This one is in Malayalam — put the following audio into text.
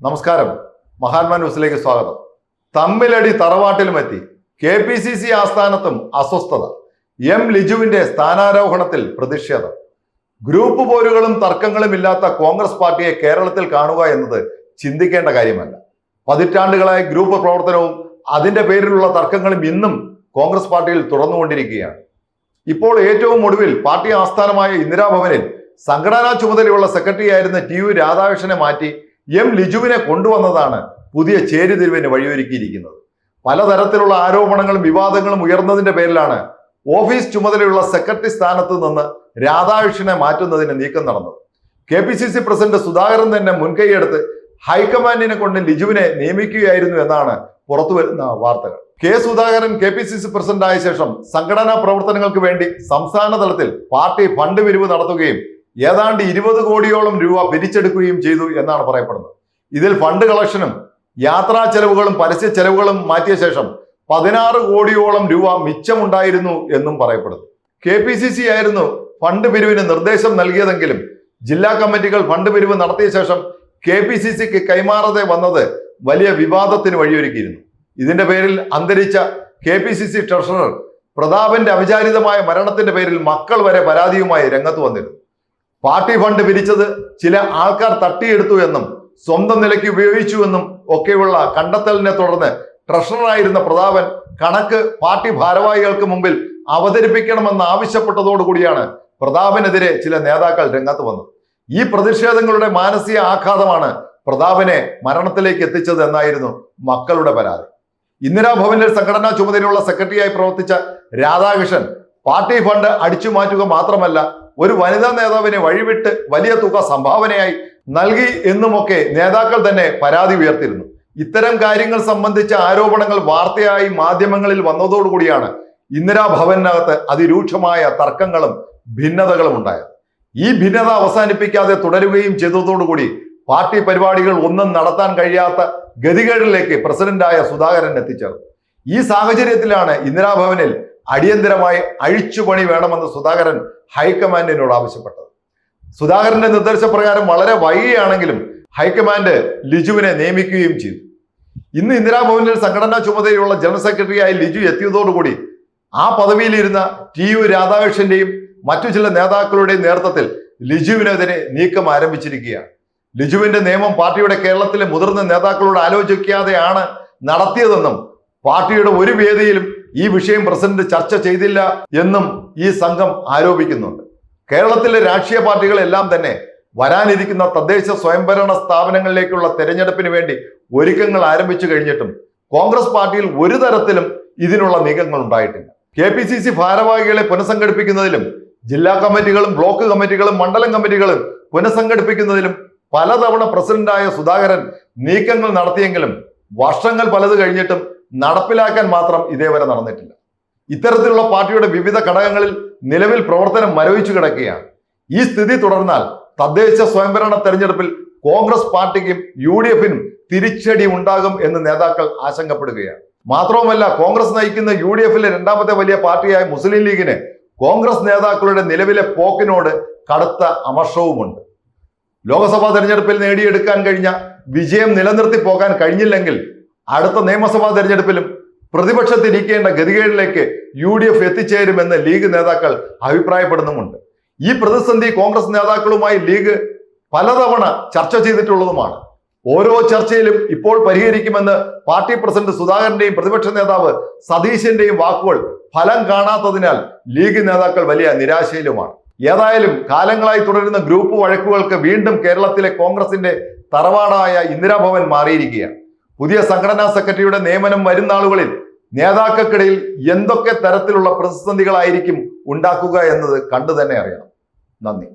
നമസ്കാരം. മഹാത്മാ ന്യൂസിലേക്ക് സ്വാഗതം. തമ്മിലടി തറവാട്ടിലുമെത്തി കെ പി സി സി ആസ്ഥാനത്തും അസ്വസ്ഥത. എം ലിജുവിന്റെ സ്ഥാനാരോഹണത്തിൽ പ്രതിഷേധം. ഗ്രൂപ്പ് പോരുകളും തർക്കങ്ങളും ഇല്ലാത്ത കോൺഗ്രസ് പാർട്ടിയെ കേരളത്തിൽ കാണുക എന്നത് ചിന്തിക്കേണ്ട കാര്യമല്ല. പതിറ്റാണ്ടുകളായ ഗ്രൂപ്പ് പ്രവർത്തനവും അതിന്റെ പേരിലുള്ള തർക്കങ്ങളും ഇന്നും കോൺഗ്രസ് പാർട്ടിയിൽ തുറന്നുകൊണ്ടിരിക്കുകയാണ് ഇപ്പോൾ ഏറ്റവും ഒടുവിൽ പാർട്ടി ആസ്ഥാനമായ ഇന്ദിരാഭവനിൽ സംഘടനാ ചുമതലയുള്ള സെക്രട്ടറി ആയിരുന്ന ടി യു രാധാകൃഷ്ണനെ മാറ്റി എം ലിജുവിനെ കൊണ്ടുവന്നതാണ് പുതിയ ചേരുതിരിവിന് വഴിയൊരുക്കിയിരിക്കുന്നത്. പലതരത്തിലുള്ള ആരോപണങ്ങളും വിവാദങ്ങളും ഉയർന്നതിന്റെ പേരിലാണ് ഓഫീസ് ചുമതലയുള്ള സെക്രട്ടറി സ്ഥാനത്ത് നിന്ന് രാധാകൃഷ്ണനെ മാറ്റുന്നതിന് നീക്കം നടന്നത്. K P C C president Sudhakaran തന്നെ മുൻകൈയെടുത്ത് ഹൈക്കമാൻഡിനെ കൊണ്ട് ലിജുവിനെ നിയമിക്കുകയായിരുന്നു എന്നാണ് പുറത്തുവരുന്ന വാർത്തകൾ. K Sudhakaran K P C C president ആയ ശേഷം സംഘടനാ പ്രവർത്തനങ്ങൾക്ക് വേണ്ടി സംസ്ഥാന തലത്തിൽ പാർട്ടി ഫണ്ട് പിരിവ് നടത്തുകയും ഏതാണ്ട് ഇരുപത് കോടിയോളം രൂപ പിരിച്ചെടുക്കുകയും ചെയ്തു എന്നാണ് പറയപ്പെടുന്നത്. ഇതിൽ ഫണ്ട് കളക്ഷനും യാത്രാ ചെലവുകളും പരസ്യ ചെലവുകളും മാറ്റിയ ശേഷം പതിനാറ് കോടിയോളം രൂപ മിച്ചമുണ്ടായിരുന്നു എന്നും പറയപ്പെടുന്നു. കെ പി സി സി ആയിരുന്നു ഫണ്ട് പിരിവിന് നിർദ്ദേശം നൽകിയതെങ്കിലും ജില്ലാ കമ്മിറ്റികൾ ഫണ്ട് പിരിവ് നടത്തിയ ശേഷം കെ പി സി സിക്ക് കൈമാറാതെ വന്നത് വലിയ വിവാദത്തിന് വഴിയൊരുക്കിയിരുന്നു. ഇതിന്റെ പേരിൽ അന്തരിച്ച K P C C treasurer പ്രതാപന്റെ അവിചാരിതമായ മരണത്തിന്റെ പേരിൽ മക്കൾ വരെ പരാതിയുമായി രംഗത്ത് വന്നിരുന്നു. പാർട്ടി ഫണ്ട് പിരിച്ചത് ചില ആൾക്കാർ തട്ടിയെടുത്തു എന്നും സ്വന്തം നിലയ്ക്ക് ഉപയോഗിച്ചു എന്നും ഒക്കെയുള്ള കണ്ടെത്തലിനെ തുടർന്ന് ട്രഷററായിരുന്ന പ്രതാപൻ കണക്ക് പാർട്ടി ഭാരവാഹികൾക്ക് മുമ്പിൽ അവതരിപ്പിക്കണമെന്ന് ആവശ്യപ്പെട്ടതോടുകൂടിയാണ് പ്രതാപനെതിരെ ചില നേതാക്കൾ രംഗത്ത് വന്നത്. ഈ പ്രതിഷേധങ്ങളുടെ മാനസിക ആഘാതമാണ് പ്രതാപനെ മരണത്തിലേക്ക് എത്തിച്ചത് എന്നായിരുന്നു മക്കളുടെ പരാതി. ഇന്ദിരാഭവനിൽ സംഘടനാ ചുമതലയുള്ള സെക്രട്ടറിയായി പ്രവർത്തിച്ച രാധാകൃഷ്ണൻ പാർട്ടി ഫണ്ട് അടിച്ചു മാറ്റുക മാത്രമല്ല ഒരു വനിതാ നേതാവിനെ വഴിവിട്ട് വലിയ തുക സംഭാവനയായി നൽകി എന്നുമൊക്കെ നേതാക്കൾ തന്നെ പരാതി ഉയർത്തിയിരുന്നു. ഇത്തരം കാര്യങ്ങൾ സംബന്ധിച്ച ആരോപണങ്ങൾ വാർത്തയായി മാധ്യമങ്ങളിൽ വന്നതോടുകൂടിയാണ് ഇന്ദിരാഭവനകത്ത് അതിരൂക്ഷമായ തർക്കങ്ങളും ഭിന്നതകളും ഉണ്ടായത്. ഈ ഭിന്നത അവസാനിപ്പിക്കാതെ തുടരുകയും ചെയ്തതോടുകൂടി പാർട്ടി പരിപാടികൾ ഒന്നും നടത്താൻ കഴിയാത്ത ഗതികേടിലേക്ക് പ്രസിഡന്റായ സുധാകരൻ എത്തിച്ചേർന്നു. ഈ സാഹചര്യത്തിലാണ് ഇന്ദിരാഭവനിൽ അടിയന്തരമായി അഴിച്ചുപണി വേണമെന്ന് സുധാകരൻ ഹൈക്കമാൻഡിനോട് ആവശ്യപ്പെട്ടത്. സുധാകരന്റെ നിർദ്ദേശപ്രകാരം വളരെ വൈകിയാണെങ്കിലും ഹൈക്കമാൻഡ് ലിജുവിനെ നിയമിക്കുകയും ചെയ്തു. ഇന്ന് ഇന്ദിരാഭവനിൽ സംഘടനാ ചുമതലയുള്ള ജനറൽ സെക്രട്ടറിയായി ലിജു എത്തിയതോടുകൂടി ആ പദവിയിലിരുന്ന ടി യു രാധാകൃഷ്ണന്റെയും മറ്റു ചില നേതാക്കളുടെയും നേതൃത്വത്തിൽ ലിജുവിനെതിരെ നീക്കം ആരംഭിച്ചിരിക്കുകയാണ്. ലിജുവിന്റെ നിയമം പാർട്ടിയുടെ കേരളത്തിലെ മുതിർന്ന നേതാക്കളോട് ആലോചിക്കാതെയാണ് നടത്തിയതെന്നും പാർട്ടിയുടെ ഒരു വേദിയിലും ഈ വിഷയം പ്രസിഡന്റ് ചർച്ച ചെയ്തില്ല എന്നും ഈ സംഘം ആരോപിക്കുന്നുണ്ട്. കേരളത്തിലെ രാഷ്ട്രീയ പാർട്ടികളെല്ലാം തന്നെ വരാനിരിക്കുന്ന തദ്ദേശ സ്വയംഭരണ സ്ഥാപനങ്ങളിലേക്കുള്ള തെരഞ്ഞെടുപ്പിന് വേണ്ടി ഒരുക്കങ്ങൾ ആരംഭിച്ചു കഴിഞ്ഞിട്ടും കോൺഗ്രസ് പാർട്ടിയിൽ ഒരു തരത്തിലും ഇതിനുള്ള നീക്കങ്ങൾ ഉണ്ടായിട്ടില്ല. കെ പി സി സി ഭാരവാഹികളെ പുനഃസംഘടിപ്പിക്കുന്നതിലും ജില്ലാ കമ്മിറ്റികളും ബ്ലോക്ക് കമ്മിറ്റികളും മണ്ഡലം കമ്മിറ്റികളും പുനഃസംഘടിപ്പിക്കുന്നതിലും പലതവണ പ്രസിഡന്റായ സുധാകരൻ നീക്കങ്ങൾ നടത്തിയെങ്കിലും വർഷങ്ങൾ പലത് കഴിഞ്ഞിട്ടും നടപ്പിലാക്കാൻ മാത്രം ഇതേവരെ നടന്നിട്ടില്ല. ഇത്തരത്തിലുള്ള പാർട്ടിയുടെ വിവിധ ഘടകങ്ങളിൽ നിലവിൽ പ്രവർത്തനം മരവിച്ചു കിടക്കുകയാണ്. ഈ സ്ഥിതി തുടർന്നാൽ തദ്ദേശ സ്വയംഭരണ തെരഞ്ഞെടുപ്പിൽ കോൺഗ്രസ് പാർട്ടിക്കും യു ഡി എഫിനും തിരിച്ചടി ഉണ്ടാകും എന്ന് നേതാക്കൾ ആശങ്കപ്പെടുകയാണ്. മാത്രവുമല്ല കോൺഗ്രസ് നയിക്കുന്ന യു ഡി എഫിലെ രണ്ടാമത്തെ വലിയ പാർട്ടിയായ മുസ്ലിം ലീഗിന് കോൺഗ്രസ് നേതാക്കളുടെ നിലവിലെ പോക്കിനോട് കടുത്ത അമർഷവുമുണ്ട്. ലോക്സഭാ തെരഞ്ഞെടുപ്പിൽ നേടിയെടുക്കാൻ കഴിഞ്ഞ വിജയം നിലനിർത്തി പോകാൻ കഴിഞ്ഞില്ലെങ്കിൽ അടുത്ത നിയമസഭാ തെരഞ്ഞെടുപ്പിലും പ്രതിപക്ഷത്തിരിക്കേണ്ട ഗതികേടിലേക്ക് യു ഡി എഫ് എത്തിച്ചേരുമെന്ന് ലീഗ് നേതാക്കൾ അഭിപ്രായപ്പെടുന്നുമുണ്ട്. ഈ പ്രതിസന്ധി കോൺഗ്രസ് നേതാക്കളുമായി ലീഗ് പലതവണ ചർച്ച ചെയ്തിട്ടുള്ളതുമാണ്. ഓരോ ചർച്ചയിലും ഇപ്പോൾ പരിഹരിക്കുമെന്ന് പാർട്ടി പ്രസിഡന്റ് സുധാകരന്റെയും പ്രതിപക്ഷ നേതാവ് സതീശന്റെയും വാക്കുകൾ ഫലം കാണാത്തതിനാൽ ലീഗ് നേതാക്കൾ വലിയ നിരാശയിലുമാണ്. ഏതായാലും കാലങ്ങളായി തുടരുന്ന ഗ്രൂപ്പ് വഴക്കുകൾക്ക് വീണ്ടും കേരളത്തിലെ കോൺഗ്രസിന്റെ തറവാടായ ഇന്ദിരാഭവൻ മാറിയിരിക്കുകയാണ്. പുതിയ സംഘടനാ സെക്രട്ടറിയുടെ നിയമനം വരുന്ന ആളുകളിൽ നേതാക്കൾക്കിടയിൽ എന്തൊക്കെ തരത്തിലുള്ള പ്രതിസന്ധികളായിരിക്കും ഉണ്ടാക്കുക എന്നത് കണ്ടു തന്നെ അറിയണം. നന്ദി.